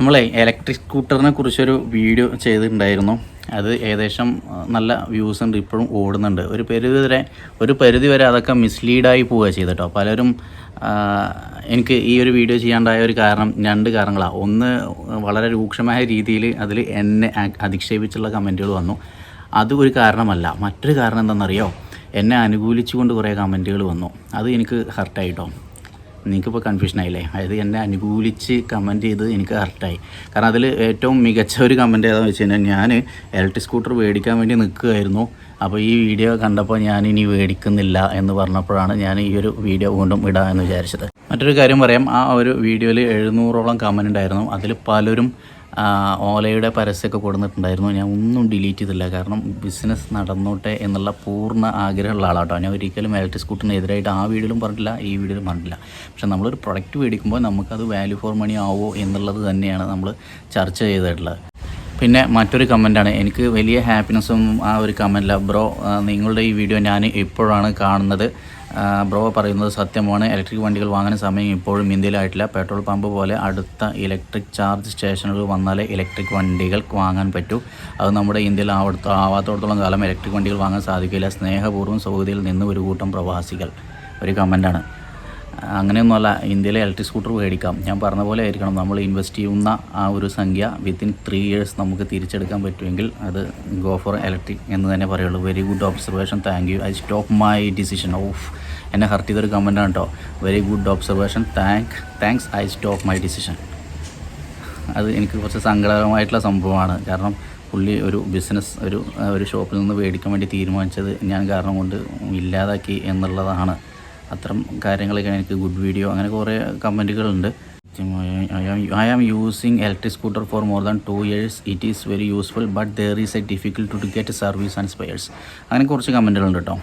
നമ്മളെ ഇലക്ട്രിക് സ്കൂട്ടറിനെ കുറിച്ചൊരു വീഡിയോ ചെയ്തിട്ടുണ്ടായിരുന്നു. അത് ഏകദേശം നല്ല വ്യൂസ് ഉണ്ട് ഇപ്പോഴും ഓടുന്നുണ്ട്. ഒരു പരിധി വരെ ഒരു പരിധി വരെ അതൊക്കെ മിസ്ലീഡായി പോവുക ചെയ്തിട്ടോ. പലരും എനിക്ക് ഈ ഒരു വീഡിയോ ചെയ്യാണ്ടായ ഒരു കാരണം രണ്ട് കാരണങ്ങളാണ് ഒന്ന് വളരെ രൂക്ഷമായ രീതിയിൽ അതിൽ എന്നെ അധിക്ഷേപിച്ചുള്ള കമന്റുകൾ വന്നു. അത് ഒരു കാരണമല്ല. മറ്റൊരു കാരണം എന്താണെന്നറിയോ? എന്നെ അനുകൂലിച്ചുകൊണ്ട് കുറേ കമന്റുകൾ വന്നു. അത് എനിക്ക് ഹർട്ടായിട്ടോ നിങ്ങൾക്കിപ്പോൾ കൺഫ്യൂഷൻ ആയില്ലേ? അതായത് എന്നെ അനുകൂലിച്ച് കമന്റ് ചെയ്ത് എനിക്ക് ഹർട്ടായി കാരണം അതിൽ ഏറ്റവും മികച്ച ഒരു കമന്റ് ഏതാണെന്ന് വെച്ച് കഴിഞ്ഞാൽ ഞാൻ ഇലക്ട്രിക് സ്കൂട്ടർ മേടിക്കാൻ വേണ്ടി നിൽക്കുകയായിരുന്നു. അപ്പോൾ ഈ വീഡിയോ കണ്ടപ്പോൾ ഞാൻ ഇനി മേടിക്കുന്നില്ല എന്ന് പറഞ്ഞപ്പോഴാണ് ഞാൻ ഈ ഒരു വീഡിയോ വീണ്ടും ഇടാമെന്ന് വിചാരിച്ചത്. മറ്റൊരു കാര്യം പറയാം ആ ഒരു വീഡിയോയിൽ എഴുന്നൂറോളം കമന്റ് ഉണ്ടായിരുന്നു. അതിൽ പലരും ഓലയുടെ പരസ്യമൊക്കെ കൊടുത്തിട്ടുണ്ടായിരുന്നു. ഞാൻ ഒന്നും ഡിലീറ്റ് ചെയ്തില്ല. കാരണം ബിസിനസ് നടന്നോട്ടെ എന്നുള്ള പൂർണ ആഗ്രഹമുള്ള ആളാട്ടോ. ഞാൻ ഒരിക്കലും ഇലക്ട്രിക് സ്കൂട്ടറിന് എതിരായിട്ട് ആ വീഡിയോയിലും പറഞ്ഞില്ല ഈ വീഡിയോയിലും പറഞ്ഞില്ല പക്ഷെ നമ്മളൊരു പ്രൊഡക്റ്റ് മേടിക്കുമ്പോൾ നമുക്കത് വാല്യൂ ഫോർ മണി ആവോ എന്നുള്ളത് തന്നെയാണ് നമ്മൾ ചർച്ച ചെയ്തിട്ടുള്ളത്. പിന്നെ മറ്റൊരു കമന്റാണ് എനിക്ക് വലിയ ഹാപ്പിനെസ്സും ആ ഒരു കമന്റില്ല ബ്രോ നിങ്ങളുടെ ഈ വീഡിയോ ഞാൻ എപ്പോഴാണ് കാണുന്നത്. ബ്രോ പറയുന്നത് സത്യമാണ്. ഇലക്ട്രിക് വണ്ടികൾ വാങ്ങുന്ന സമയം ഇപ്പോഴും ഇന്ത്യയിലായിട്ടില്ല. പെട്രോൾ പമ്പ് പോലെ അടുത്ത ഇലക്ട്രിക് ചാർജ് സ്റ്റേഷനുകൾ വന്നാലേ ഇലക്ട്രിക് വണ്ടികൾ വാങ്ങാൻ പറ്റൂ. അത് നമ്മുടെ ഇന്ത്യയിൽ ആവടത്ത ആവാത്തോടത്തോളം കാലം ഇലക്ട്രിക് വണ്ടികൾ വാങ്ങാൻ സാധിക്കില്ല. സ്നേഹപൂർവം സൗദിയിൽ നിന്ന് ഒരു കൂട്ടം പ്രവാസികൾ. ഒരു കമന്റാണ് അങ്ങനെയൊന്നുമല്ല ഇന്ത്യയിലെ ഇലക്ട്രിക് സ്കൂട്ടർ മേടിക്കാം. ഞാൻ പറഞ്ഞ പോലെ ആയിരിക്കണം നമ്മൾ ഇൻവെസ്റ്റ് ചെയ്യുന്ന ആ ഒരു സംഖ്യ വിത്തിൻ ത്രീ ഇയേഴ്സ് നമുക്ക് തിരിച്ചെടുക്കാൻ പറ്റുമെങ്കിൽ അത് ഗോ ഫോർ ഇലക്ട്രിക് എന്ന് തന്നെ പറയുള്ളൂ. Very good observation thank you I stop my decision of എന്നെ ഹർട്ട് ചെയ്തൊരു കമന്റാണ് കേട്ടോ very good observation thank thanks I stop my decision അത് എനിക്ക് കുറച്ച് സങ്കടകരമായിട്ടുള്ള സംഭവമാണ്. കാരണം പുള്ളി ഒരു ബിസിനസ് ഒരു ഒരു ഷോപ്പിൽ നിന്ന് മേടിക്കാൻ വേണ്ടി തീരുമാനിച്ചത് ഞാൻ കാരണം കൊണ്ട് ഇല്ലാതാക്കി എന്നുള്ളതാണ്. അത്തരം കാര്യങ്ങളൊക്കെ എനിക്ക് ഗുഡ് വീഡിയോ അങ്ങനെ കുറേ കമന്റുകളുണ്ട്. I am using electric scooter for more than two years it is very useful but there is a difficult to get service and spares അങ്ങനെ കുറച്ച് കമന്റുകളുണ്ട് കേട്ടോ.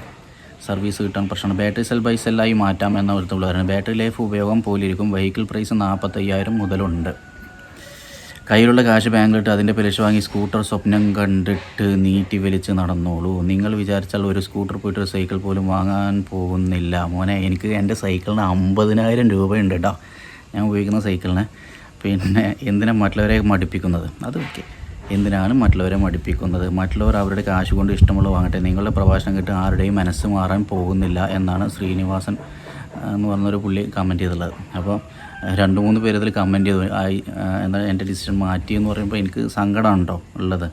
സർവീസ് കിട്ടാൻ പ്രശ്നമാണ്. ബാറ്ററി സെൽ ബൈ സെല്ലായി മാറ്റാം എന്ന ഒരുത്തുള്ളവരാണ് ബാറ്ററി ലൈഫ് ഉപയോഗം പോലിരിക്കും. Vehicle price നാൽപ്പത്തയ്യായിരം മുതലുണ്ട്. കയ്യിലുള്ള കാശ് ബാങ്കിലിട്ട് അതിന്റെ പലിശ വാങ്ങി സ്കൂട്ടർ സ്വപ്നം കണ്ടിട്ട് നീട്ടി വലിച്ച് നടന്നോളൂ. നിങ്ങൾ വിചാരിച്ചാൽ ഒരു സ്കൂട്ടർ പോയിട്ട് ഒരു സൈക്കിൾ പോലും വാങ്ങാൻ പോകുന്നില്ല. മോനെ എനിക്ക് എന്റെ സൈക്കിളിന് അമ്പതിനായിരം രൂപയുണ്ട് കേട്ടോ ഞാൻ ഉപയോഗിക്കുന്ന സൈക്കിളിന്. പിന്നെ എന്തിനാണ് മറ്റുള്ളവരെ മടുപ്പിക്കുന്നത്? അത് ഓക്കെ. എന്തിനാണ് മറ്റുള്ളവരെ മടുപ്പിക്കുന്നത്? മറ്റുള്ളവർ അവരുടെ കാശ് കൊണ്ട് ഇഷ്ടമുള്ള വാങ്ങട്ടെ. നിങ്ങളുടെ പ്രഭാഷണം കേട്ട് ആരുടെയും മനസ്സ് മാറാൻ പോകുന്നില്ല എന്നാണ് ശ്രീനിവാസൻ എന്ന് പറഞ്ഞൊരു പുള്ളി കമന്റ് ചെയ്തിട്ടുള്ളത്. അപ്പോൾ രണ്ട് മൂന്ന് പേര് ഇതിൽ കമന്റ് ചെയ്തു. ആയി എന്താ എന്റെ ഡിസിഷൻ മാറ്റി എന്ന് പറയുമ്പോൾ എനിക്ക് സങ്കടമാണ് കേട്ടോ ഉള്ളത്.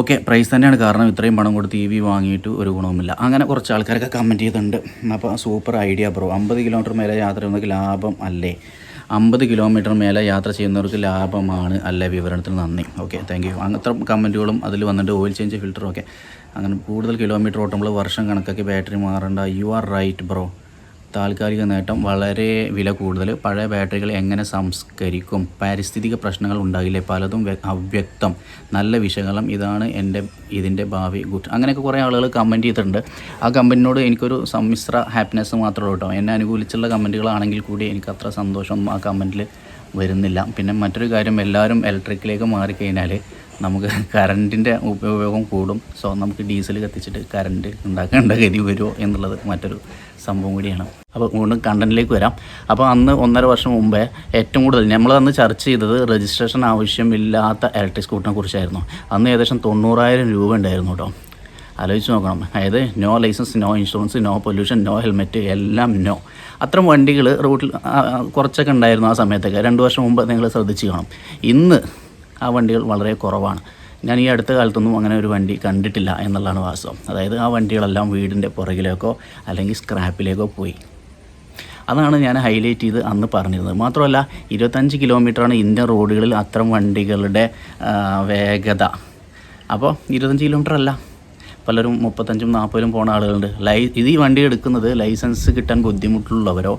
ഓക്കെ പ്രൈസ് തന്നെയാണ് കാരണം ഇത്രയും പണം കൊടുത്ത് ടി വി വാങ്ങിയിട്ട് ഒരു ഗുണവുമില്ല. അങ്ങനെ കുറച്ച് ആൾക്കാരൊക്കെ കമന്റ് ചെയ്തിട്ടുണ്ട്. അപ്പോൾ സൂപ്പർ ഐഡിയ ബ്രോ അമ്പത് കിലോമീറ്റർ മേലെ യാത്ര ചെയ്യുന്നവർക്ക് ലാഭം അല്ലേ? അമ്പത് കിലോമീറ്റർ മേലെ യാത്ര ചെയ്യുന്നവർക്ക് ലാഭമാണ് അല്ലേ? വിവരണത്തിന് നന്ദി. ഓക്കെ താങ്ക് യു അങ്ങനത്തെ കമന്റുകളും അതിൽ വന്നിട്ട് ഓയിൽ ചേഞ്ച് ഫിൽറ്ററും ഒക്കെ അങ്ങനെ കൂടുതൽ കിലോമീറ്റർ ഓട്ടുമ്പോൾ വർഷം കണക്കാക്കി ബാറ്ററി മാറേണ്ട. യു ആർ റൈറ്റ് ബ്രോ താൽക്കാലിക നേട്ടം വളരെ വില കൂടുതൽ. പഴയ ബാറ്ററികൾ എങ്ങനെ സംസ്കരിക്കും? പാരിസ്ഥിതിക പ്രശ്നങ്ങൾ ഉണ്ടാകില്ലേ? പലതും അവ്യക്തം. നല്ല വിശകലനം. ഇതാണ് എന്റെ ഇതിന്റെ ഭാവി. ഗുഡ്. അങ്ങനെയൊക്കെ കുറേ ആളുകൾ കമന്റ് ചെയ്തിട്ടുണ്ട്. ആ കമ്പനിനോട് എനിക്കൊരു സമ്മിശ്ര ഹാപ്പിനെസ് മാത്രമേ കേട്ടോ. എന്നെ അനുകൂലിച്ചുള്ള കമന്റുകളാണെങ്കിൽ കൂടി എനിക്ക് അത്ര സന്തോഷമൊന്നും ആ കമന്റിൽ വരുന്നില്ല. പിന്നെ മറ്റൊരു കാര്യം എല്ലാവരും ഇലക്ട്രിക്കിലേക്ക് മാറിക്കഴിഞ്ഞാൽ നമുക്ക് കറണ്ടിന്റെ ഉപയോഗം കൂടും. സോ നമുക്ക് ഡീസൽ കത്തിച്ചിട്ട് കറണ്ട് ഉണ്ടാക്കേണ്ട ഗതി വരുമോ എന്നുള്ളത് മറ്റൊരു സംഭവം കൂടിയാണ്. അപ്പോൾ വീണ്ടും കണ്ടന്റിലേക്ക് വരാം. അപ്പോൾ അന്ന് ഒന്നര വർഷം മുമ്പേ ഏറ്റവും കൂടുതൽ നമ്മൾ അന്ന് ചർച്ച ചെയ്തത് രജിസ്ട്രേഷൻ ആവശ്യമില്ലാത്ത ഇലക്ട്രിക് സ്കൂട്ടറിനെ കുറിച്ചായിരുന്നു. അന്ന് ഏകദേശം തൊണ്ണൂറായിരം രൂപ ഉണ്ടായിരുന്നു കേട്ടോ. ആലോചിച്ച് നോക്കണം. അതായത് no licence no insurance no pollution no helmet എല്ലാം നോ അത്തരം വണ്ടികൾ റൂട്ടിൽ കുറച്ചൊക്കെ ഉണ്ടായിരുന്നു ആ സമയത്തൊക്കെ. രണ്ട് വർഷം മുമ്പ് നിങ്ങൾ ശ്രദ്ധിച്ച് കാണും. ഇന്ന് ആ വണ്ടികൾ വളരെ കുറവാണ്. ഞാൻ ഈ അടുത്ത കാലത്തൊന്നും അങ്ങനെ ഒരു വണ്ടി കണ്ടിട്ടില്ല എന്നുള്ളതാണ് വാസ്തവം. അതായത് ആ വണ്ടികളെല്ലാം വീടിന്റെ പുറകിലേക്കോ അല്ലെങ്കിൽ സ്ക്രാപ്പിലേക്കോ പോയി. അതാണ് ഞാൻ ഹൈലൈറ്റ് ചെയ്ത് അന്ന് പറഞ്ഞിരുന്നത്. മാത്രമല്ല ഇരുപത്തഞ്ച് കിലോമീറ്ററാണ് ഇന്ത്യൻ റോഡുകളിൽ അത്തരം വണ്ടികളുടെ വേഗത. അപ്പോൾ ഇരുപത്തഞ്ച് കിലോമീറ്റർ അല്ല പലരും മുപ്പത്തഞ്ചും നാൽപ്പതിലും പോണ ആളുകളുണ്ട്. ലൈ ഇത് ഈ വണ്ടി എടുക്കുന്നത് ലൈസൻസ് കിട്ടാൻ ബുദ്ധിമുട്ടുള്ളവരോ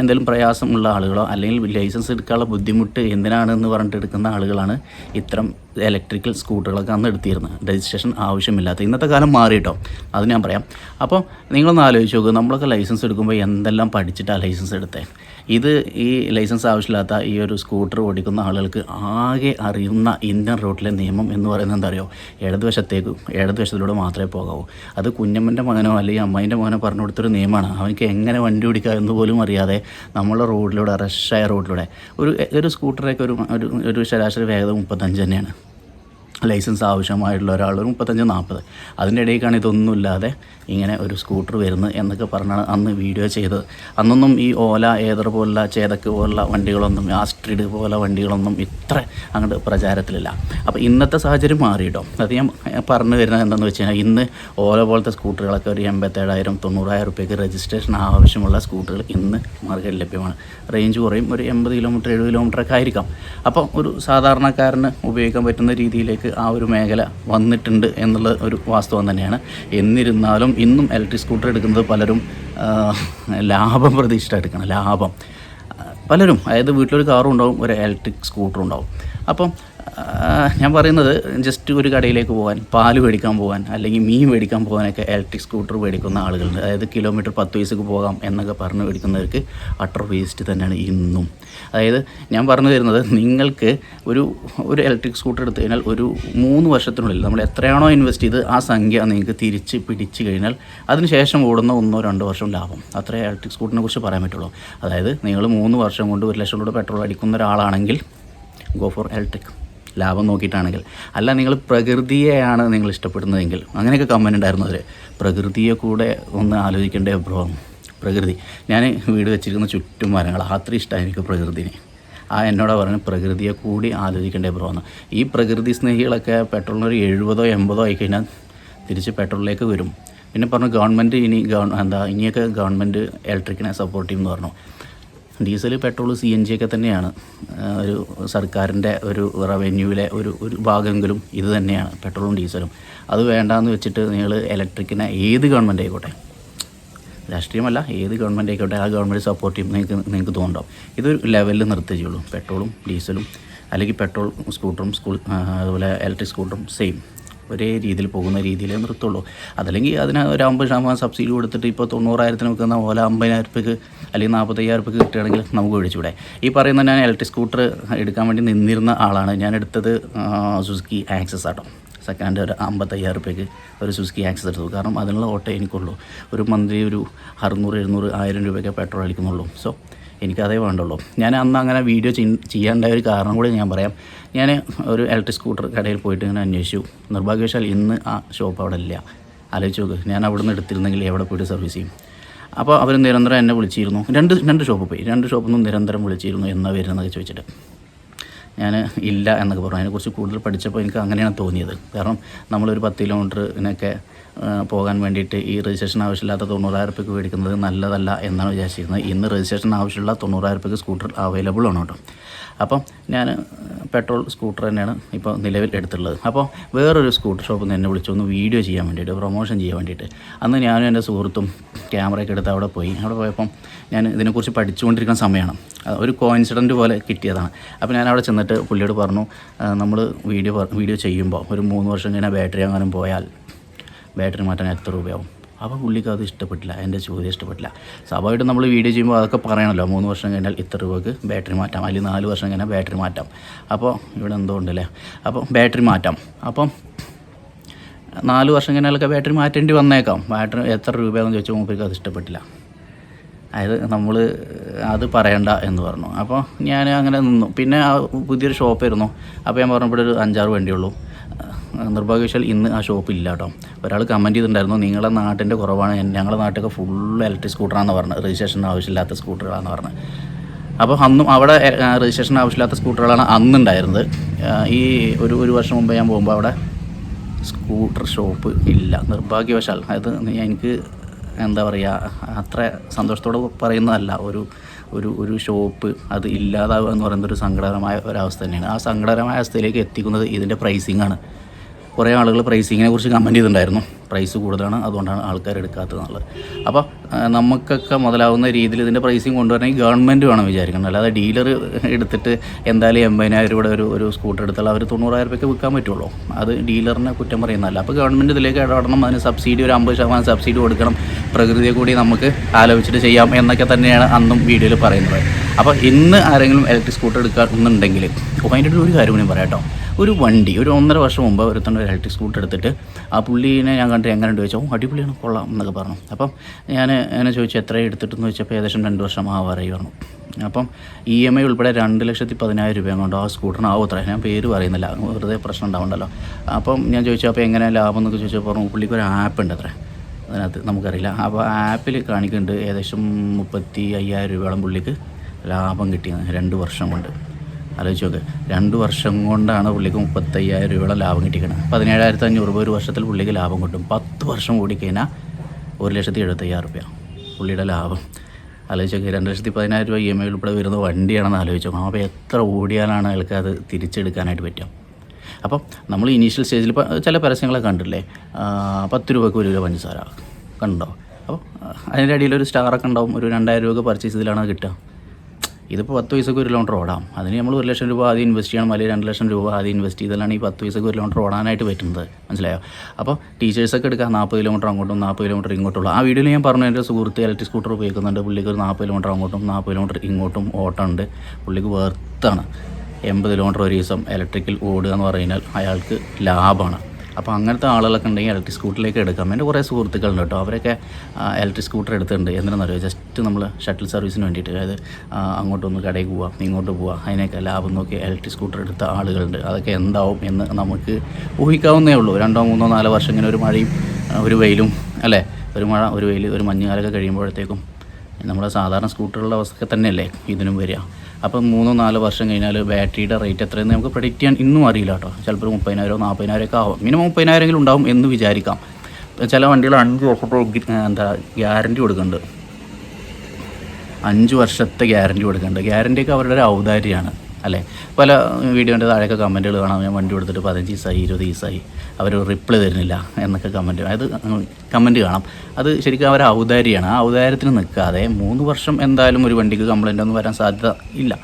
എന്തെങ്കിലും പ്രയാസമുള്ള ആളുകളോ അല്ലെങ്കിൽ ലൈസൻസ് എടുക്കാനുള്ള ബുദ്ധിമുട്ട് എന്തിനാണെന്ന് പറഞ്ഞിട്ട് എടുക്കുന്ന ആളുകളാണ് ഇത്തരം ഇലക്ട്രിക്കൽ സ്കൂട്ടറുകളൊക്കെ അന്ന് എടുത്തിരുന്നത് രജിസ്ട്രേഷൻ ആവശ്യമില്ലാത്ത ഇന്നത്തെ കാലം മാറി കേട്ടോ അത് ഞാൻ പറയാം. അപ്പോൾ നിങ്ങളൊന്ന് ആലോചിച്ച് നോക്കുക നമ്മളൊക്കെ ലൈസൻസ് എടുക്കുമ്പോൾ എന്തെല്ലാം പഠിച്ചിട്ടാണ് ലൈസൻസ് എടുത്തത് ഇത് ഈ ലൈസൻസ് ആവശ്യമില്ലാത്ത ഈ ഒരു സ്കൂട്ടർ ഓടിക്കുന്ന ആളുകൾക്ക് ആകെ അറിയുന്ന ഇന്ത്യൻ റോഡിലെ നിയമം എന്ന് പറയുന്നത് എന്താ അറിയോ? ഇടതുവശത്തേക്ക് ഇടതുവശത്തിലൂടെ മാത്രമേ പോകാവൂ. അത് കുഞ്ഞമ്മന്റെ മകനോ അല്ലെങ്കിൽ അമ്മേന്റെ മകനോ പറഞ്ഞു കൊടുത്തൊരു നിയമമാണ്. അവനക്ക് എങ്ങനെ വണ്ടി ഓടിക്കുക എന്ന് പോലും അറിയാതെ നമ്മളെ റോഡിലൂടെ റഷായ റോഡിലൂടെ. ഒരു ഒരു സ്കൂട്ടറൊക്കെ ഒരു ഒരു ശരാശരി വേഗത മുപ്പത്തഞ്ച് തന്നെയാണ്. ലൈസൻസ് ആവശ്യമായിട്ടുള്ള ഒരാൾ ഒരു മുപ്പത്തഞ്ച് നാൽപ്പത്. അതിന്റെ ഇടയ്ക്കാണ് ഇതൊന്നുമില്ലാതെ ഇങ്ങനെ ഒരു സ്കൂട്ടർ വരുന്നത് എന്നൊക്കെ പറഞ്ഞാണ് അന്ന് വീഡിയോ ചെയ്തത്. അന്നൊന്നും ഈ ഓല ഏതർ പോലുള്ള ചേതക്ക് പോലുള്ള വണ്ടികളൊന്നും ആസ്ട്രിഡ് പോലെ വണ്ടികളൊന്നും ഇത്ര അങ്ങോട്ട് പ്രചാരത്തിലില്ല. അപ്പോൾ ഇന്നത്തെ സാഹചര്യം മാറിയിട്ടോ? അത് ഞാൻ പറഞ്ഞു വരുന്നത് എന്താണെന്ന് വെച്ച് കഴിഞ്ഞാൽ ഇന്ന് ഓല പോലത്തെ സ്കൂട്ടറുകളൊക്കെ ഒരു എൺപത്തേഴായിരം തൊണ്ണൂറായിരം റുപ്യക്ക് രജിസ്ട്രേഷൻ ആവശ്യമുള്ള സ്കൂട്ടറുകൾ ഇന്ന് മാർക്കറ്റിൽ ലഭ്യമാണ്. റേഞ്ച് കുറയും ഒരു എൺപത് കിലോമീറ്റർ എഴുപത് കിലോമീറ്റർ ഒക്കെ ആയിരിക്കാം. അപ്പോൾ ഒരു സാധാരണക്കാരന് ഉപയോഗിക്കാൻ പറ്റുന്ന രീതിയിലേക്ക് ആ ഒരു മേഖല വന്നിട്ടുണ്ട് എന്നുള്ള ഒരു വാസ്തവം തന്നെയാണ്. എന്നിരുന്നാലും ഇന്നും ഇലക്ട്രിക് സ്കൂട്ടർ എടുക്കുന്നത് പലരും ലാഭം പ്രതീക്ഷിച്ചിട്ട് എടുക്കണം ലാഭം പലരും അതായത് വീട്ടിലൊരു കാറും ഉണ്ടാവും ഒരു ഇലക്ട്രിക് സ്കൂട്ടറും ഉണ്ടാവും. അപ്പം ഞാൻ പറയുന്നത് ജസ്റ്റ് ഒരു കടയിലേക്ക് പോകാൻ പാൽ മേടിക്കാൻ പോകാൻ അല്ലെങ്കിൽ മീൻ മേടിക്കാൻ പോകാനൊക്കെ ഇലക്ട്രിക് സ്കൂട്ടർ മേടിക്കുന്ന ആളുകളുണ്ട്. അതായത് കിലോമീറ്റർ പത്ത് പൈസക്ക് പോകാം എന്നൊക്കെ പറഞ്ഞ് മേടിക്കുന്നവർക്ക് അട്ടർ വേസ്റ്റ് തന്നെയാണ് ഇന്നും. അതായത് ഞാൻ പറഞ്ഞു തരുന്നത് നിങ്ങൾക്ക് ഒരു ഒരു ഇലക്ട്രിക് സ്കൂട്ടർ എടുത്തു കഴിഞ്ഞാൽ ഒരു മൂന്ന് വർഷത്തിനുള്ളിൽ നമ്മൾ എത്രയാണോ ഇൻവെസ്റ്റ് ചെയ്ത് ആ സംഖ്യ നിങ്ങൾക്ക് തിരിച്ച് പിടിച്ച് കഴിഞ്ഞാൽ അതിനുശേഷം ഓടുന്ന ഒന്നോ രണ്ടോ വർഷം ലാഭം. അത്രേ ഇലക്ട്രിക് സ്കൂട്ടറിനെ കുറിച്ച് പറയാൻ പറ്റുള്ളൂ. അതായത് നിങ്ങൾ മൂന്ന് വർഷം കൊണ്ട് ഒരു ലക്ഷം രൂപ പെട്രോൾ അടിക്കുന്ന ഒരാളാണെങ്കിൽ ഗോ ഫോർ ഇലക്ട്രിക് ലാഭം നോക്കിയിട്ടാണെങ്കിൽ. അല്ല നിങ്ങൾ പ്രകൃതിയെയാണ് നിങ്ങൾ ഇഷ്ടപ്പെടുന്നതെങ്കിൽ. അങ്ങനെയൊക്കെ കമന്റ് ഉണ്ടായിരുന്നു അവർ പ്രകൃതിയെ കൂടെ ഒന്ന് ആലോചിക്കേണ്ടേ ബ്രോ പ്രകൃതി. ഞാൻ വീട് വെച്ചിരിക്കുന്ന ചുറ്റും മരങ്ങൾ അത്ര ഇഷ്ടമാണ് എനിക്ക് പ്രകൃതിനെ. ആ എന്നോട് പറഞ്ഞു പ്രകൃതിയെ കൂടി ആലോചിക്കേണ്ടേ ബ്രോ എന്ന്. ഈ പ്രകൃതി സ്നേഹികളൊക്കെ പെട്രോളിന് ഒരു എഴുപതോ എൺപതോ ആയി കഴിഞ്ഞാൽ തിരിച്ച് പെട്രോളിലേക്ക് വരും. പിന്നെ പറഞ്ഞു ഗവൺമെന്റ് ഇനി ഗവൺ എന്താ ഇനിയൊക്കെ ഗവൺമെന്റ് ഇലക്ട്രിക്കിനെ സപ്പോർട്ട് ചെയ്യുമെന്ന് പറഞ്ഞു. Diesel petrol C N G ഒക്കെ തന്നെയാണ്. ഒരു സർക്കാരിന്റെ ഒരു റവന്യൂവിലെ ഒരു ഒരു ഭാഗമെങ്കിലും ഇത് തന്നെയാണ് പെട്രോളും ഡീസലും. അത് വേണ്ടാന്ന് വെച്ചിട്ട് നിങ്ങൾ ഇലക്ട്രിക്കിനെ ഏത് ഗവൺമെന്റ് ആയിക്കോട്ടെ? രാഷ്ട്രീയമല്ല ഏത് ഗവൺമെന്റ് ആയിക്കോട്ടെ ആ ഗവൺമെന്റ് സപ്പോർട്ട് ചെയ്യും നിങ്ങൾക്ക് നിങ്ങൾക്ക് തോന്നുന്നുണ്ടോ ഇതൊരു ലെവലിൽ നിർത്തിച്ചുള്ളൂ പെട്രോളും ഡീസലും അല്ലെങ്കിൽ പെട്രോൾ സ്കൂട്ടറും സ്കൂൾ അതുപോലെ ഇലക്ട്രിക് സ്കൂട്ടറും സെയിം ഒരേ രീതിയിൽ പോകുന്ന രീതിയിലേ നിർത്തുള്ളൂ. അതല്ലെങ്കിൽ അതിന് ഒരു അമ്പത് ശതമാനം സബ്സിഡി കൊടുത്തിട്ട് ഇപ്പോൾ തൊണ്ണൂറായിരത്തിന് വെക്കുന്ന പോലെ അമ്പതിനായിരം റുപ്യക്ക് അല്ലെങ്കിൽ നാൽപ്പത്തയ്യായിരം റുപ്യക്ക് കിട്ടുകയാണെങ്കിൽ നമുക്ക് ഒഴിച്ചുകൂടെ. ഈ പറയുന്ന ഞാൻ ഇലക്ട്രിക് സ്കൂട്ടർ എടുക്കാൻ വേണ്ടി നിന്നിരുന്ന ആളാണ്. ഞാൻ എടുത്തത് Suzuki Access auto. Second hand ഒരു അമ്പത്തയ്യായിരം റുപ്യക്ക് ഒരു സുസുക്കി ആക്സസ് എടുത്തു. കാരണം അതിനുള്ള ഓട്ടോ എനിക്കുള്ളൂ. ഒരു മന്ത്ലി ഒരു അറുന്നൂറ് എഴുന്നൂറ് ആയിരം രൂപയൊക്കെ പെട്രോൾ അടിക്കുന്നുള്ളൂ. സോ എനിക്കതേ വേണ്ടുള്ളൂ. ഞാൻ അന്ന് അങ്ങനെ വീഡിയോ ചെയ്യാണ്ടായ ഒരു കാരണം കൂടി ഞാൻ പറയാം. ഞാൻ ഒരു ഇലക്ട്രിക് സ്കൂട്ടർ കടയിൽ പോയിട്ട് ഇങ്ങനെ അന്വേഷിച്ചു. നിർഭാഗ്യവശാൽ ഇന്ന് ആ ഷോപ്പ് അവിടെ ഇല്ല. ആലോചിച്ച് നോക്ക്. ഞാൻ അവിടെ നിന്ന് എടുത്തിരുന്നെങ്കിൽ എവിടെ പോയിട്ട് സർവീസ് ചെയ്യും. അപ്പോൾ അവർ നിരന്തരം എന്നെ വിളിച്ചിരുന്നു. രണ്ട് രണ്ട് ഷോപ്പ് പോയി. രണ്ട് ഷോപ്പിൽ നിന്നും നിരന്തരം വിളിച്ചിരുന്നു എന്നാ വരുന്നതൊക്കെ ചോദിച്ചിട്ട്. ഞാൻ ഇല്ല എന്നൊക്കെ പറഞ്ഞു. അതിനെക്കുറിച്ച് കൂടുതൽ പഠിച്ചപ്പോൾ എനിക്ക് അങ്ങനെയാണ് തോന്നിയത്. കാരണം നമ്മളൊരു പത്ത് കിലോമീറ്ററിനൊക്കെ പോകാൻ വേണ്ടിയിട്ട് ഈ രജിസ്ട്രേഷൻ ആവശ്യമില്ലാത്ത തൊണ്ണൂറായിരം രൂപയ്ക്ക് മേടിക്കുന്നത് നല്ലതല്ല എന്നാണ് വിചാരിച്ചിരുന്നത് ഇന്ന് രജിസ്ട്രേഷൻ ആവശ്യമുള്ള തൊണ്ണൂറായിരം രൂപയ്ക്ക് സ്കൂട്ടർ അവൈലബിൾ ആണ് കേട്ടോ. അപ്പം ഞാൻ പെട്രോൾ സ്കൂട്ടർ തന്നെയാണ് ഇപ്പോൾ നിലവിൽ എടുത്തുള്ളത് അപ്പോൾ വേറൊരു സ്കൂട്ടർ ഷോപ്പിൽ നിന്ന് എന്നെ വിളിച്ചൊന്ന് വീഡിയോ ചെയ്യാൻ വേണ്ടിയിട്ട് പ്രൊമോഷൻ ചെയ്യാൻ വേണ്ടിയിട്ട്. അന്ന് ഞാനും എന്റെ സുഹൃത്തും ക്യാമറയൊക്കെ എടുത്ത് അവിടെ പോയി. അവിടെ പോയപ്പം ഞാൻ ഇതിനെക്കുറിച്ച് പഠിച്ചുകൊണ്ടിരിക്കുന്ന സമയമാണ്. ഒരു കോയിൻസിഡന്റ് പോലെ കിട്ടിയതാണ്. അപ്പോൾ ഞാൻ അവിടെ ചെന്നിട്ട് പുള്ളിയോട് പറഞ്ഞു നമ്മൾ വീഡിയോ വീഡിയോ ചെയ്യുമ്പോൾ ഒരു മൂന്ന് വർഷം കഴിഞ്ഞാൽ ബാറ്ററി അങ്ങനെ പോയാൽ ബാറ്ററി മാറ്റാൻ എത്ര രൂപയാവും? അപ്പോൾ പുള്ളിക്ക് അത് ഇഷ്ടപ്പെട്ടില്ല എന്റെ ചോദ്യം ഇഷ്ടപ്പെട്ടില്ല. സ്വാഭാവികമായിട്ടും നമ്മൾ വീഡിയോ ചെയ്യുമ്പോൾ അതൊക്കെ പറയണമല്ലോ മൂന്ന് വർഷം കഴിഞ്ഞാൽ ഇത്ര രൂപക്ക് ബാറ്ററി മാറ്റാം അല്ലെങ്കിൽ നാല് വർഷം കഴിഞ്ഞാൽ ബാറ്ററി മാറ്റാം. അപ്പോൾ ഇവിടെ എന്തോ ഉണ്ടല്ലേ അപ്പോൾ ബാറ്ററി മാറ്റാം. അപ്പം നാല് വർഷം കഴിഞ്ഞാലൊക്കെ ബാറ്ററി മാറ്റേണ്ടി വന്നേക്കാം. ബാറ്ററി എത്ര രൂപയാണെന്ന് ചോദിച്ചാൽ മൂപ്പർക്ക് അത് ഇഷ്ടപ്പെട്ടില്ല. അതായത് നമ്മൾ അത് പറയണ്ട എന്ന് പറഞ്ഞു. അപ്പോൾ ഞാൻ അങ്ങനെ നിന്നു. പിന്നെ പുതിയൊരു ഷോപ്പായിരുന്നു അപ്പോൾ ഞാൻ പറഞ്ഞപ്പോഴൊരു അഞ്ചാറ് വണ്ടിയുള്ളൂ. നിർഭാഗ്യവശാൽ ഇന്ന് ആ ഷോപ്പ് ഇല്ല കേട്ടോ ഒരാൾ കമന്റ് ചെയ്തിട്ടുണ്ടായിരുന്നു നിങ്ങളുടെ നാട്ടിന്റെ കുറവാണ് ഞങ്ങളുടെ നാട്ടിലൊക്കെ ഫുൾ ഇലക്ട്രിക് സ്കൂട്ടറാണെന്ന് പറഞ്ഞത് രജിസ്ട്രേഷൻ ആവശ്യമില്ലാത്ത സ്കൂട്ടറുകളാണെന്ന് പറഞ്ഞത്. അപ്പോൾ അന്നും അവിടെ രജിസ്ട്രേഷൻ ആവശ്യമില്ലാത്ത സ്കൂട്ടറുകളാണ് അന്നുണ്ടായിരുന്നത്. ഈ ഒരു ഒരു വർഷം മുമ്പ് ഞാൻ പോകുമ്പോൾ അവിടെ സ്കൂട്ടർ ഷോപ്പ് ഇല്ല. നിർഭാഗ്യവശാൽ. അത് എനിക്ക് എന്താ പറയുക അത്ര സന്തോഷത്തോടെ പറയുന്നതല്ല. ഒരു ഒരു ഒരു ഷോപ്പ് അത് ഇല്ലാതാവുക എന്ന് പറയുന്നത് ഒരു സങ്കടകരമായ ഒരവസ്ഥ തന്നെയാണ്. ആ സങ്കടകരമായ അവസ്ഥയിലേക്ക് എത്തിക്കുന്നത് ഇതിന്റെ പ്രൈസിങ് ആണ്. കുറേ ആളുകൾ പ്രൈസിങ്ങിനെ കുറിച്ച് കമന്റ് ചെയ്തിട്ടുണ്ടായിരുന്നു. പ്രൈസ് കൂടുതലാണ് അതുകൊണ്ടാണ് ആൾക്കാർ എടുക്കാത്തത് എന്നുള്ളത് അപ്പോൾ നമുക്കൊക്കെ മുതലാവുന്ന രീതിയിൽ ഇതിന്റെ പ്രൈസിങ് കൊണ്ടുവരണമെങ്കിൽ ഗവൺമെന്റ് വേണം വിചാരിക്കണം. അല്ലാതെ ഡീലർ എടുത്തിട്ട് എന്തായാലും എൺപതിനായിരം രൂപയുടെ ഒരു ഒരു സ്കൂട്ടർ എടുത്താൽ അവർ തൊണ്ണൂറായിരം രൂപയ്ക്ക് വിൽക്കാൻ പറ്റുള്ളൂ. അത് ഡീലറിനെ കുറ്റം പറയുന്നതല്ല. അപ്പോൾ ഗവൺമെന്റ് ഇതിലേക്ക് ഇടപെടണം അതിന് സബ്സിഡി ഒരു അമ്പത് ശതമാനം സബ്സിഡി കൊടുക്കണം. പ്രകൃതിയെ കൂടി നമുക്ക് ആലോചിച്ചിട്ട് ചെയ്യാം എന്നൊക്കെ തന്നെയാണ് അന്നും വീഡിയോയിൽ പറയുന്നത്. അപ്പോൾ ഇന്ന് ആരെങ്കിലും ഇലക്ട്രിക് സ്കൂട്ടർ എടുക്കുന്നുണ്ടെങ്കിൽ അതിന്റെ ഒരു കാര്യം കൂടി പറയാം കേട്ടോ. ഒരു വണ്ടി ഒരു ഒന്നര വർഷം മുമ്പ് ഒരുത്തന്നെ ഒരു ഇലക്ട്രിക് സ്കൂട്ടർ എടുത്തിട്ട് ആ പുള്ളീനെ ഞാൻ കണ്ടിട്ട് എങ്ങനെ ചോദിച്ചു ചോദിച്ചാൽ അടിപൊളിയാണ് കൊള്ളാം എന്നൊക്കെ പറഞ്ഞു. അപ്പം ഞാൻ എന്നെ ചോദിച്ചു എത്ര എടുത്തിട്ടെന്ന്? ചോദിച്ചപ്പോൾ ഏകദേശം രണ്ട് വർഷം ആവാറായിരുന്നു അപ്പം ഇ എം ഐ ഉൾപ്പെടെ രണ്ട് ലക്ഷത്തി പതിനായിരം രൂപ കൊണ്ട് ആ സ്കൂട്ടറിന് ആവും അത്ര ഞാൻ പേര് പറയുന്നില്ല വെറുതെ പ്രശ്നം ഉണ്ടാവണ്ടല്ലോ. അപ്പം ഞാൻ ചോദിച്ചു അപ്പോൾ എങ്ങനെ ലാഭം? എന്നൊക്കെ ചോദിച്ചപ്പോൾ പറഞ്ഞു പുള്ളിക്ക് ഒരു ആപ്പ് ഉണ്ട് അത്ര അതിനകത്ത് നമുക്കറിയില്ല. അപ്പോൾ ആപ്പിൽ കാണിക്കുന്നുണ്ട് ഏകദേശം മുപ്പത്തി അയ്യായിരം രൂപയോളം പുള്ളിക്ക് ലാഭം കിട്ടിയത് രണ്ട് വർഷം കൊണ്ട്. ആലോചിച്ച് നോക്ക്. രണ്ട് വർഷം കൊണ്ടാണ് പുള്ളിക്ക് മുപ്പത്തയ്യായിരം രൂപയുടെ ലാഭം കിട്ടിക്കുന്നത് പതിനേഴായിരത്തി അഞ്ഞൂറ് രൂപ ഒരു വർഷത്തിൽ പുള്ളിക്ക് ലാഭം കിട്ടും. പത്ത് വർഷം ഓടിക്കഴിഞ്ഞാൽ ഒരു ലക്ഷത്തി എഴുപത്തയ്യായിരം രൂപ പുള്ളിയുടെ ലാഭം. ആലോചിച്ച് നോക്കി രണ്ട് ലക്ഷത്തി പതിനായിരം രൂപ ഇ എം ഐ ഉൾപ്പെടെ വരുന്ന വണ്ടിയാണെന്ന് ആലോചിച്ച് നോക്കണം അപ്പോൾ എത്ര ഓടിയാലാണ് അയാൾക്ക് അത് തിരിച്ചെടുക്കാനായിട്ട് പറ്റുക? അപ്പം നമ്മൾ ഇനീഷ്യൽ സ്റ്റേജിൽ ചില പരസ്യങ്ങളൊക്കെ കണ്ടില്ലേ പത്ത് രൂപയ്ക്ക് ഒരു കിലോ പഞ്ചസാര. കണ്ടോ? അപ്പോൾ അതിന്റെ അടിയിൽ ഒരു സ്റ്റാറൊക്കെ ഉണ്ടാവും. ഒരു രണ്ടായിരം രൂപ പർച്ചേസ് ഇതിലാണ് കിട്ടുക. ഇതിപ്പോൾ പത്ത് പൈസക്ക് ഒരു കിലോമീറ്റർ ഓടാം. അതിന് നമ്മൾ ഒരു ലക്ഷം രൂപ ആദ്യം ഇൻവെസ്റ്റ് ചെയ്യണം. അല്ലെങ്കിൽ രണ്ട് ലക്ഷം രൂപ ആദ്യം ഇൻവെസ്റ്റ് ചെയ്താലാണ് ഈ പത്ത് പൈസക്ക് ഒരു കിലോമീറ്റർ ഓടാനായിട്ട് പറ്റുന്നത്. മനസ്സിലായോ? അപ്പോൾ ടീച്ചേഴ്സൊക്കെ എടുക്കുക നാൽപ്പത് കിലോമീറ്റർ അങ്ങോട്ടും നാൽപ്പത് കിലോമീറ്റർ ഇങ്ങോട്ടുള്ള. ആ വീഡിയോയിൽ ഞാൻ പറഞ്ഞു എന്റെ സുഹൃത്ത് ഇലക്ട്രിക് സ്കൂട്ടർ ഉപയോഗിക്കുന്നുണ്ട്. പുള്ളിക്ക് ഒരു നാൽപ്പത് കിലോമീറ്റർ അങ്ങോട്ടും നാൽപ്പത് കിലോമീറ്റർ ഇങ്ങോട്ടും ഓട്ടമുണ്ട്. പുള്ളിക്ക് വേർത്താണ് എൺപത് കിലോമീറ്റർ ഒരു ദിവസം ഇലക്ട്രിക്കൽ ഓടുക എന്ന് പറഞ്ഞാൽ അയാൾക്ക് ലാഭമാണ്. അപ്പോൾ അങ്ങനത്തെ ആളുകളൊക്കെ ഉണ്ടെങ്കിൽ ഇലക്ട്രിക് സ്കൂട്ടറിലേക്ക് എടുക്കാം. എന്റെ കുറേ സുഹൃത്തുക്കളുണ്ട് കേട്ടോ. അവരൊക്കെ ഇലക്ട്രിക് സ്കൂട്ടർ എടുത്തിട്ടുണ്ട്. എന്തിനാണെന്നറിയോ? ജസ്റ്റ് നമ്മൾ ഷട്ടിൽ സർവീസിന് വേണ്ടിയിട്ട് അതായത് അങ്ങോട്ടൊന്ന് കടയിൽ പോവാം ഇങ്ങോട്ട് പോവാം അതിനൊക്കെ ലാഭം നോക്കി ഇലക്ട്രിക് സ്കൂട്ടർ എടുത്ത ആളുകളുണ്ട്. അതൊക്കെ എന്താവും എന്ന് നമുക്ക് ഊഹിക്കാവുന്നേ ഉള്ളൂ. രണ്ടോ മൂന്നോ നാലോ വർഷം ഇങ്ങനെ ഒരു മഴയും ഒരു വെയിലും അല്ലേ? ഒരു മഴ ഒരു വെയിൽ ഒരു മഞ്ഞുകാലമൊക്കെ കഴിയുമ്പോഴത്തേക്കും നമ്മുടെ സാധാരണ സ്കൂട്ടറുകളുടെ അവസ്ഥയൊക്കെ തന്നെയല്ലേ ഇതിനും വരിക. അപ്പം മൂന്നോ നാലോ വർഷം കഴിഞ്ഞാൽ ബാറ്ററിയുടെ റേറ്റ് എത്രയെന്ന് നമുക്ക് പ്രഡിക്റ്റ് ചെയ്യാൻ ഇന്നും അറിയില്ല കേട്ടോ. ചിലപ്പോൾ മുപ്പതിനായിരം നാൽപ്പതിനായിരം ഒക്കെ ആവും. മിനിമം മുപ്പതിനായിരമെങ്കിലും ഉണ്ടാവും എന്ന് വിചാരിക്കാം. ചില വണ്ടികൾ അഞ്ച് വർഷത്തോളം എന്താ ഗ്യാരണ്ടി കൊടുക്കുന്നുണ്ട്. അഞ്ച് വർഷത്തെ ഗ്യാരണ്ടി കൊടുക്കുന്നുണ്ട്. ഗ്യാരണ്ടിയൊക്കെ അവരുടെ ഒരു ഔദാര്യമാണ് അല്ലേ? പല വീഡിയോന്റെ താഴെയൊക്കെ കമന്റുകൾ കാണാം. ഞാൻ വണ്ടി കൊടുത്തിട്ട് പതിനഞ്ച് ദിവസമായി ഇരുപത് ദിവസമായി അവർ റിപ്ലൈ തരുന്നില്ല എന്നൊക്കെ കമന്റ് അത് കമന്റ് കാണാം. അത് ശരിക്കും അവർ ഔദാര്യമാണ്. ആ ഔദാര്യത്തിന് നിൽക്കാതെ മൂന്ന് വർഷം എന്തായാലും ഒരു വണ്ടിക്ക് കംപ്ലൈന്റ് ഒന്നും വരാൻ സാധ്യത ഇല്ല.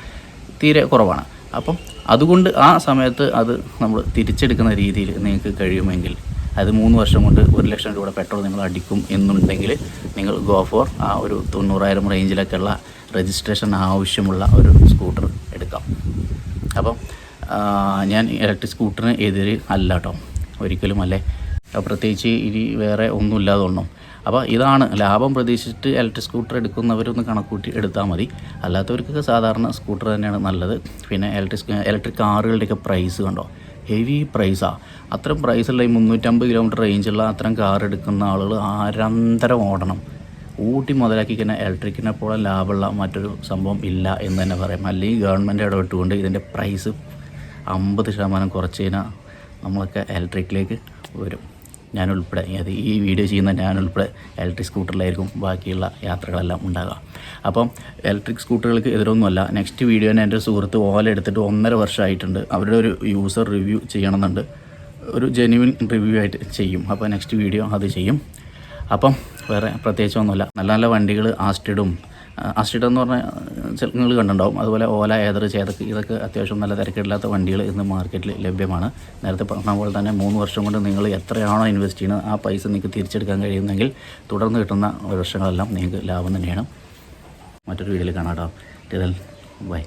തീരെ കുറവാണ്. അപ്പം അതുകൊണ്ട് ആ സമയത്ത് അത് നമ്മൾ തിരിച്ചെടുക്കുന്ന രീതിയിൽ നിങ്ങൾക്ക് കഴിയുമെങ്കിൽ അത് മൂന്ന് വർഷം കൊണ്ട് ഒരു ലക്ഷം രൂപയുടെ പെട്രോൾ നിങ്ങൾ അടിക്കും എന്നുണ്ടെങ്കിൽ നിങ്ങൾ ഗോ ഫോർ ആ ഒരു തൊണ്ണൂറായിരം റേഞ്ചിലൊക്കെയുള്ള രജിസ്ട്രേഷൻ ആവശ്യമുള്ള ഒരു സ്കൂട്ടർ എടുക്കാം. അപ്പം ഞാൻ ഇലക്ട്രിക് സ്കൂട്ടറിന് എതിരെ അല്ല കേട്ടോ ഒരിക്കലും അല്ലേ? പ്രത്യേകിച്ച് ഇനി വേറെ ഒന്നുമില്ലാതെ ഒന്നും അപ്പോൾ ഇതാണ് ലാഭം പ്രതീക്ഷിച്ചിട്ട് ഇലക്ട്രിക് സ്കൂട്ടർ എടുക്കുന്നവരൊന്ന് കണക്കൂട്ടി എടുത്താൽ മതി. അല്ലാത്തവർക്കൊക്കെ സാധാരണ സ്കൂട്ടർ തന്നെയാണ് നല്ലത്. പിന്നെ ഇലക്ട്രിക് ഇലക്ട്രിക് കാറുകളുടെയൊക്കെ പ്രൈസ് കണ്ടോ? ഹെവി പ്രൈസാണ് അത്രയും പ്രൈസുള്ള ഈ മുന്നൂറ്റമ്പത് കിലോമീറ്റർ റേഞ്ചുള്ള അത്രയും കാർ എടുക്കുന്ന ആളുകൾ ആരന്തരം ഓടണം. ഊട്ടി മുതലാക്കി കഴിഞ്ഞാൽ ഇലക്ട്രിക്കിനെ പോലെ ലാഭമുള്ള മറ്റൊരു സംഭവം ഇല്ല എന്ന് തന്നെ പറയാം. അല്ലെങ്കിൽ ഗവൺമെന്റ് ഇടപെട്ടുകൊണ്ട് ഇതിന്റെ പ്രൈസ് അമ്പത് ശതമാനം കുറച്ച് കഴിഞ്ഞാൽ നമ്മളൊക്കെ ഇലക്ട്രിക്കിലേക്ക് വരും. ഞാനുൾപ്പെടെ അത് ഈ വീഡിയോ ചെയ്യുന്ന ഞാനുൾപ്പെടെ ഇലക്ട്രിക് സ്കൂട്ടറിലായിരിക്കും ബാക്കിയുള്ള യാത്രകളെല്ലാം ഉണ്ടാകുക അപ്പം ഇലക്ട്രിക് സ്കൂട്ടറുകൾക്ക് എതിരൊന്നുമല്ല. നെക്സ്റ്റ് വീഡിയോ തന്നെ എന്റെ സുഹൃത്ത് ഓല എടുത്തിട്ട് ഒന്നര വർഷമായിട്ടുണ്ട്. അവരുടെ ഒരു യൂസർ റിവ്യൂ ചെയ്യണമെന്നുണ്ട്. ഒരു ജെന്യുവിൻ റിവ്യൂ ആയിട്ട് ചെയ്യും. അപ്പോൾ നെക്സ്റ്റ് വീഡിയോ അത് ചെയ്യും. അപ്പം വേറെ പ്രത്യേകിച്ചൊന്നുമില്ല. നല്ല നല്ല വണ്ടികൾ ആസ്റ്റിഡും ആസ്റ്റിഡ് എന്ന് പറഞ്ഞാൽ നിങ്ങൾ കണ്ടിട്ടുണ്ടാവും. അതുപോലെ ഓല ഏതർ ചേതക്ക് ഇതൊക്കെ അത്യാവശ്യം നല്ല തിരക്കില്ലാത്ത വണ്ടികൾ ഇന്ന് മാർക്കറ്റിൽ ലഭ്യമാണ്. നേരത്തെ പറഞ്ഞ പോലെ തന്നെ മൂന്ന് വർഷം കൊണ്ട് നിങ്ങൾ എത്രയാണോ ഇൻവെസ്റ്റ് ചെയ്യുന്നത് ആ പൈസ നിങ്ങൾക്ക് തിരിച്ചെടുക്കാൻ കഴിയുന്നെങ്കിൽ തുടർന്ന് കിട്ടുന്ന വർഷങ്ങളെല്ലാം നിങ്ങൾക്ക് ലാഭം തന്നെയാണ്. മറ്റൊരു വീഡിയോയിൽ കാണാം കേട്ടോ ബൈ